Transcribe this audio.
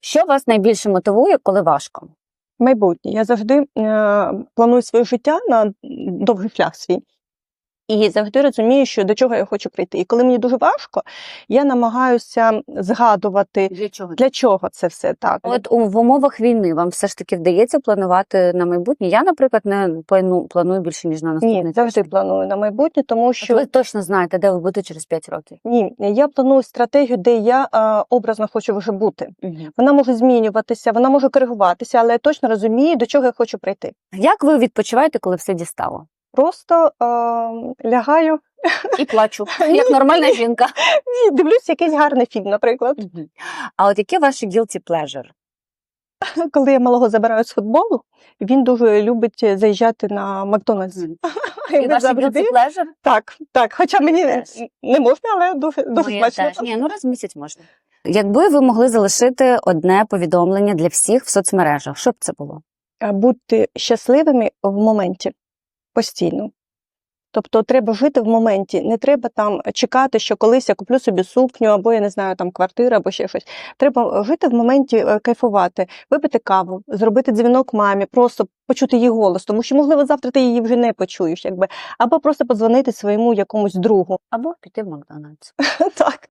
Що вас найбільше мотивує, коли важко? майбутнє. Я завжди е, планую своє життя на довгий шлях свій. І завжди розумію, що до чого я хочу прийти. І коли мені дуже важко, я намагаюся згадувати, Для чого? для чого це все так. От у, в умовах війни вам все ж таки вдається планувати на майбутнє. Я, наприклад, не плану, планую більше ніж на наступний Ні, завжди тиждень. планую на майбутнє, тому От що ви точно знаєте, де ви будете через 5 років. ні, я планую стратегію, де я е, образно хочу вже бути. Угу. Вона може змінюватися, вона може коригуватися, але я точно розумію, до чого я хочу прийти. Як ви відпочиваєте, коли все дістало? Просто е, лягаю І плачу, як нормальна жінка. і дивлюся якийсь гарний фільм, наприклад. А от яке ваше guilty pleasure? Коли я малого забираю з футболу, він дуже любить заїжджати на Макдональдс. Мгм. І І ми ваше завжди- guilty pleasure? Так, так. Хоча мені Теж. не можна, але дуже, дуже Моє смачно. теж. Ні, ну раз в місяць можна. Якби ви могли залишити одне повідомлення для всіх в соцмережах, що б це було? Бути щасливими в моменті постійно. Тобто треба жити в моменті. Не треба там чекати, що колись я куплю собі сукню, або я не знаю, там квартиру, або ще щось. Треба жити в моменті, е, кайфувати, випити каву, зробити дзвінок мамі, просто почути її голос, тому що, можливо, завтра ти її вже не почуєш, якби, або просто подзвонити своєму якомусь другу. Або піти в Макдональдс. Так.